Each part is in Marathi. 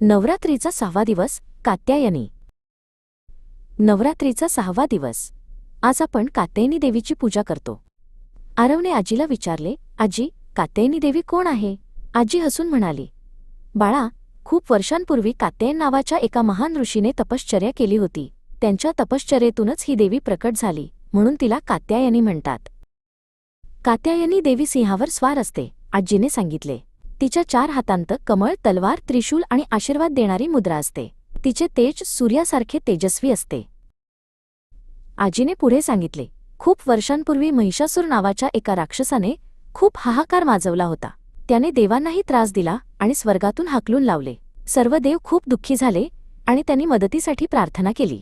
नवरात्रीचा सहावा दिवस कात्यायनी नवरात्रीचा सहावा दिवस. आज आपण कात्यायनी देवीची पूजा करतो. आरवने आजीला विचारले आजी कात्यायनी देवी कोण आहे? आजी हसून म्हणाली बाळा खूप वर्षांपूर्वी कात्यायन नावाच्या एका महान ऋषीने तपश्चर्या केली होती. त्यांच्या तपश्चर्येतूनच ही देवी प्रकट झाली म्हणून तिला कात्यायनी म्हणतात. कात्यायनी देवी सिंहावर स्वार असते आजीने सांगितले. तिच्या चार हातांत कमळ तलवार त्रिशूल आणि आशीर्वाद देणारी मुद्रा असते. तिचे तेज सूर्यासारखे तेजस्वी असते. आजीने पुढे सांगितले खूप वर्षांपूर्वी महिषासूर नावाच्या एका राक्षसाने खूप हाहाकार माजवला होता. त्याने देवांनाही त्रास दिला आणि स्वर्गातून हाकलून लावले. सर्व देव खूप दुःखी झाले आणि त्यांनी मदतीसाठी प्रार्थना केली.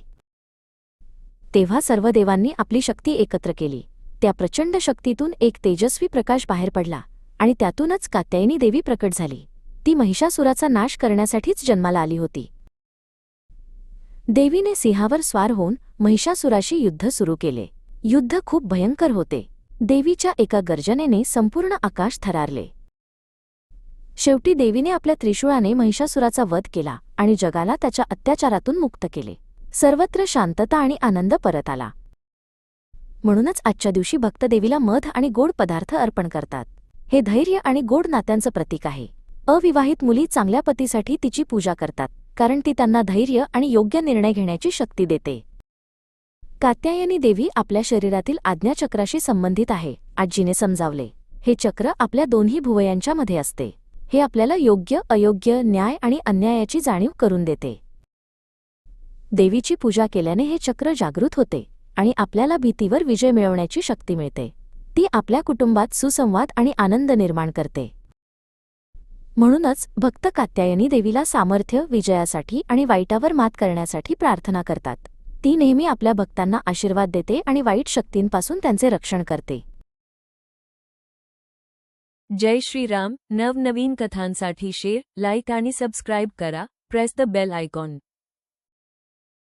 तेव्हा सर्व देवांनी आपली शक्ती एकत्र केली. त्या प्रचंड शक्तीतून एक तेजस्वी प्रकाश बाहेर पडला. आणि त्यातूनच कात्यायनी देवी प्रकट झाली. ती महिषासुराचा नाश करण्यासाठीच जन्माला आली होती. देवीने सिंहावर स्वार होऊन महिषासुराशी युद्ध सुरू केले. युद्ध खूप भयंकर होते. देवीच्या एका गर्जनेने संपूर्ण आकाश थरारले. शेवटी देवीने आपल्या त्रिशूळाने महिषासुराचा वध केला आणि जगाला त्याच्या अत्याचारातून मुक्त केले. सर्वत्र शांतता आणि आनंद परत आला. म्हणूनच आजच्या दिवशी भक्त देवीला मध आणि गोड पदार्थ अर्पण करतात. हे धैर्य आणि गोड नात्यांचं प्रतीक आहे. अविवाहित मुली चांगल्या पतीसाठी तिची पूजा करतात कारण ती त्यांना धैर्य आणि योग्य निर्णय घेण्याची शक्ती देते. कात्यायनी देवी आपल्या शरीरातील आज्ञाचक्राशी संबंधित आहे आजीने समजावले. हे चक्र आपल्या दोन्ही भुवयांच्या मध्ये असते. हे आपल्याला योग्य अयोग्य न्याय आणि अन्यायाची जाणीव करून देते. देवीची पूजा केल्याने हे चक्र जागृत होते आणि आपल्याला भीतीवर विजय मिळवण्याची शक्ती मिळते. ती आपल्या कुटुंबात सुसंवाद आणि आनंद निर्माण करते. म्हणूनच भक्त कात्यायनी देवीला सामर्थ्य विजयासाठी आणि वाईटावर मात करण्यासाठी प्रार्थना करतात. ती नेहमी आपल्या भक्तांना आशीर्वाद देते आणि वाईट शक्तींपासून त्यांचे रक्षण करते. जय श्रीराम. नवनवीन कथांसाठी शेअर लाईक आणि सबस्क्राईब करा. Press the bell icon.